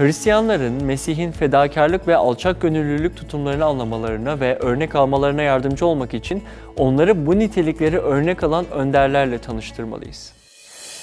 Hristiyanların Mesih'in fedakarlık ve alçak gönüllülük tutumlarını anlamalarına ve örnek almalarına yardımcı olmak için onları bu nitelikleri örnek alan önderlerle tanıştırmalıyız.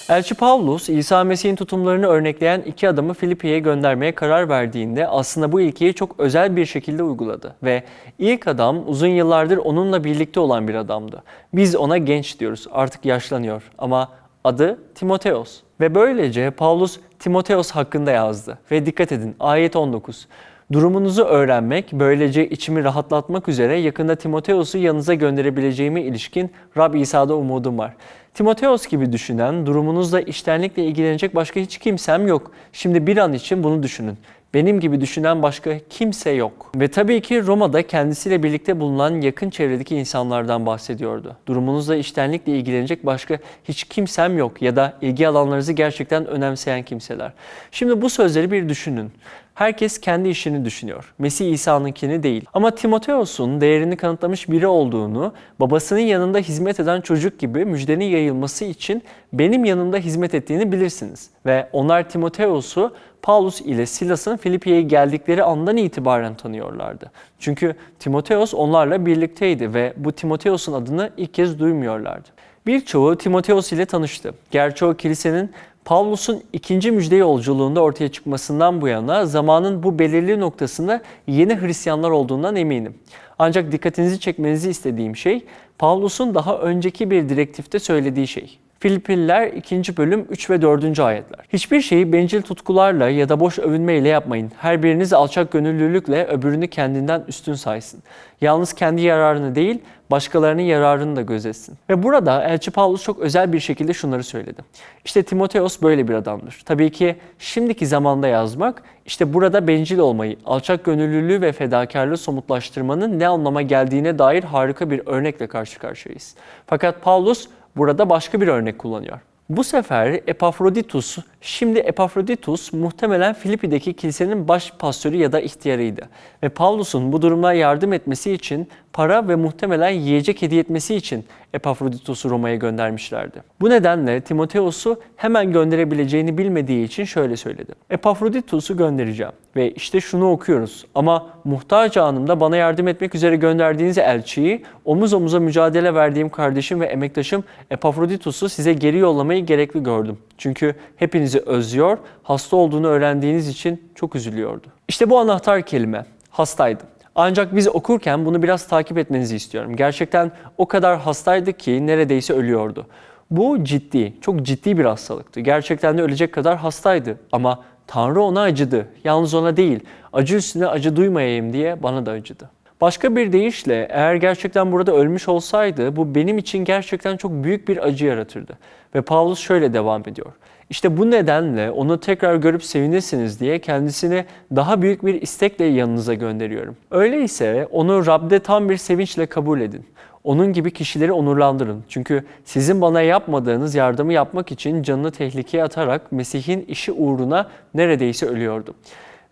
Elçi Pavlus, İsa Mesih'in tutumlarını örnekleyen iki adamı Filipi'ye göndermeye karar verdiğinde aslında bu ilkeyi çok özel bir şekilde uyguladı. Ve ilk adam uzun yıllardır onunla birlikte olan bir adamdı. Biz ona genç diyoruz, artık yaşlanıyor ama adı Timoteos. Ve böylece Pavlus Timoteos hakkında yazdı. Ve dikkat edin ayet 19. Durumunuzu öğrenmek, böylece içimi rahatlatmak üzere yakında Timoteos'u yanınıza gönderebileceğime ilişkin Rab İsa'da umudum var. Timoteos gibi düşünen, durumunuzla iştenlikle ilgilenecek başka hiç kimsem yok. Şimdi bir an için bunu düşünün. Benim gibi düşünen başka kimse yok. Ve tabii ki Roma'da kendisiyle birlikte bulunan yakın çevredeki insanlardan bahsediyordu. Durumunuzla iştenlikle ilgilenecek başka hiç kimsem yok ya da ilgi alanlarınızı gerçekten önemseyen kimseler. Şimdi bu sözleri bir düşünün. Herkes kendi işini düşünüyor. Mesih İsa'nınkini değil. Ama Timoteos'un değerini kanıtlamış biri olduğunu, babasının yanında hizmet eden çocuk gibi müjdenin yayılması için benim yanımda hizmet ettiğini bilirsiniz. Ve onlar Timoteos'u Paulus ile Silas'ın Filipiye'ye geldikleri andan itibaren tanıyorlardı. Çünkü Timoteos onlarla birlikteydi ve bu Timoteos'un adını ilk kez duymuyorlardı. Birçoğu Timoteos ile tanıştı. Gerçi o kilisenin Pavlus'un ikinci müjde yolculuğunda ortaya çıkmasından bu yana zamanın bu belirli noktasında yeni Hristiyanlar olduğundan eminim. Ancak dikkatinizi çekmenizi istediğim şey Pavlus'un daha önceki bir direktifte söylediği şey. Filipililer 2. bölüm 3 ve 4. ayetler. Hiçbir şeyi bencil tutkularla ya da boş övünmeyle yapmayın. Her biriniz alçak gönüllülükle öbürünü kendinden üstün saysın. Yalnız kendi yararını değil, başkalarının yararını da gözetsin. Ve burada Elçi Paulus çok özel bir şekilde şunları söyledi. İşte Timoteos böyle bir adamdır. Tabii ki şimdiki zamanda yazmak, işte burada bencil olmayı, alçak gönüllülüğü ve fedakarlığı somutlaştırmanın ne anlama geldiğine dair harika bir örnekle karşı karşıyayız. Fakat Paulus burada başka bir örnek kullanıyor. Bu sefer Epafroditus, şimdi Epafroditus muhtemelen Filipi'deki kilisenin baş pastörü ya da ihtiyarıydı. Ve Pavlus'un bu duruma yardım etmesi için para ve muhtemelen yiyecek hediye etmesi için Epafroditus'u Roma'ya göndermişlerdi. Bu nedenle Timoteos'u hemen gönderebileceğini bilmediği için şöyle söyledi. Epafroditus'u göndereceğim ve işte şunu okuyoruz. Ama muhtaç anımda bana yardım etmek üzere gönderdiğiniz elçiyi omuz omuza mücadele verdiğim kardeşim ve emektaşım Epafroditus'u size geri yollamayı gerekli gördüm. Çünkü hepinizi özlüyor, hasta olduğunu öğrendiğiniz için çok üzülüyordu. İşte bu anahtar kelime. Hastaydı. Ancak biz okurken bunu biraz takip etmenizi istiyorum. Gerçekten o kadar hastaydı ki neredeyse ölüyordu. Bu ciddi, çok ciddi bir hastalıktı. Gerçekten de ölecek kadar hastaydı. Ama Tanrı ona acıdı. Yalnız ona değil, acı üstüne acı duymayayım diye bana da acıdı. Başka bir deyişle eğer gerçekten burada ölmüş olsaydı bu benim için gerçekten çok büyük bir acı yaratırdı. Ve Pavlus şöyle devam ediyor. İşte bu nedenle onu tekrar görüp sevinirsiniz diye kendisini daha büyük bir istekle yanınıza gönderiyorum. Öyleyse onu Rab'de tam bir sevinçle kabul edin. Onun gibi kişileri onurlandırın. Çünkü sizin bana yapmadığınız yardımı yapmak için canını tehlikeye atarak Mesih'in işi uğruna neredeyse ölüyordu.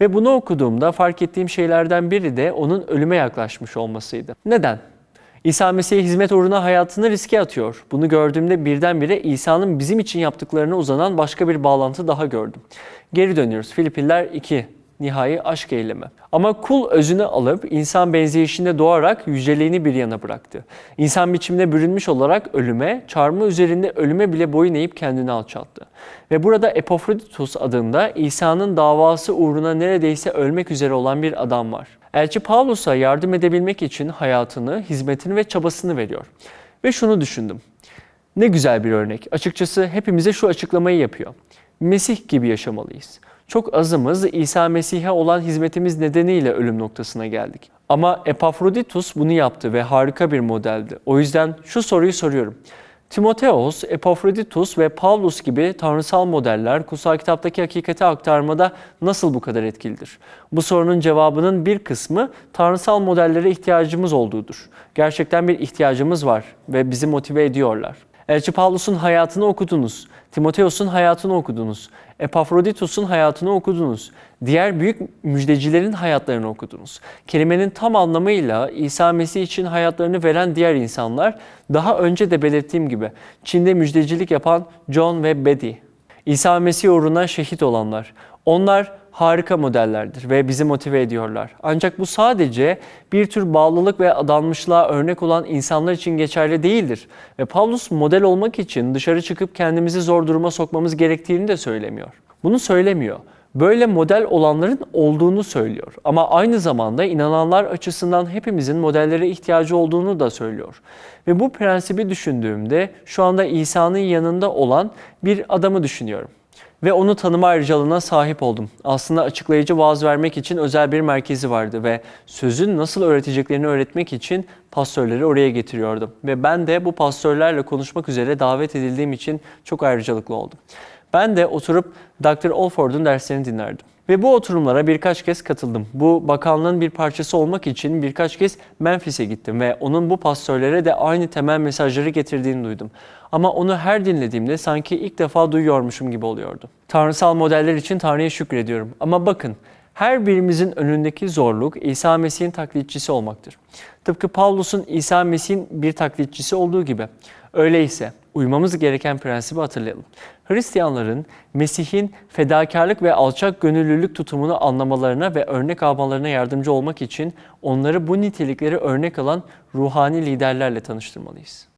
Ve bunu okuduğumda fark ettiğim şeylerden biri de onun ölüme yaklaşmış olmasıydı. Neden? İsa Mesih'e hizmet uğruna hayatını riske atıyor. Bunu gördüğümde birdenbire İsa'nın bizim için yaptıklarına uzanan başka bir bağlantı daha gördüm. Geri dönüyoruz. Filipiller 2 nihai aşk eylemi. Ama kul özünü alıp insan benzeyişinde doğarak yüceliğini bir yana bıraktı. İnsan biçimine bürünmüş olarak ölüme, çarmıh üzerinde ölüme bile boyun eğip kendini alçalttı. Ve burada Epafroditus adında İsa'nın davası uğruna neredeyse ölmek üzere olan bir adam var. Elçi Pavlus'a yardım edebilmek için hayatını, hizmetini ve çabasını veriyor. Ve şunu düşündüm. Ne güzel bir örnek. Açıkçası hepimize şu açıklamayı yapıyor. Mesih gibi yaşamalıyız. Çok azımız İsa Mesih'e olan hizmetimiz nedeniyle ölüm noktasına geldik. Ama Epafroditus bunu yaptı ve harika bir modeldi. O yüzden şu soruyu soruyorum. Timoteos, Epafroditus ve Paulus gibi tanrısal modeller kutsal kitaptaki hakikati aktarmada nasıl bu kadar etkilidir? Bu sorunun cevabının bir kısmı tanrısal modellere ihtiyacımız olduğudur. Gerçekten bir ihtiyacımız var ve bizi motive ediyorlar. Elçi Pavlus'un hayatını okudunuz. Timoteos'un hayatını okudunuz. Epafroditus'un hayatını okudunuz. Diğer büyük müjdecilerin hayatlarını okudunuz. Kelimenin tam anlamıyla İsa Mesih için hayatlarını veren diğer insanlar, daha önce de belirttiğim gibi Çin'de müjdecilik yapan John ve Betty. İsa Mesih uğruna şehit olanlar. Onlar harika modellerdir ve bizi motive ediyorlar. Ancak bu sadece bir tür bağlılık ve adanmışlığa örnek olan insanlar için geçerli değildir. Ve Pavlus model olmak için dışarı çıkıp kendimizi zor duruma sokmamız gerektiğini de söylemiyor. Bunu söylemiyor. Böyle model olanların olduğunu söylüyor. Ama aynı zamanda inananlar açısından hepimizin modellere ihtiyacı olduğunu da söylüyor. Ve bu prensibi düşündüğümde şu anda İsa'nın yanında olan bir adamı düşünüyorum ve onu tanıma ayrıcalığına sahip oldum. Aslında açıklayıcı vaaz vermek için özel bir merkezi vardı ve sözün nasıl öğreteceklerini öğretmek için pastörleri oraya getiriyordum. Ve ben de bu pastörlerle konuşmak üzere davet edildiğim için çok ayrıcalıklı oldum. Ben de oturup Dr. Olford'un derslerini dinlerdim. Ve bu oturumlara birkaç kez katıldım. Bu bakanlığın bir parçası olmak için birkaç kez Memphis'e gittim ve onun bu pastörlere de aynı temel mesajları getirdiğini duydum. Ama onu her dinlediğimde sanki ilk defa duyuyormuşum gibi oluyordu. Tanrısal modeller için Tanrı'ya şükrediyorum. Ama bakın, her birimizin önündeki zorluk İsa Mesih'in taklitçisi olmaktır. Tıpkı Pavlus'un İsa Mesih'in bir taklitçisi olduğu gibi. Öyleyse uymamız gereken prensibi hatırlayalım. Hristiyanların Mesih'in fedakarlık ve alçak gönüllülük tutumunu anlamalarına ve örnek almalarına yardımcı olmak için onları bu nitelikleri örnek alan ruhani liderlerle tanıştırmalıyız.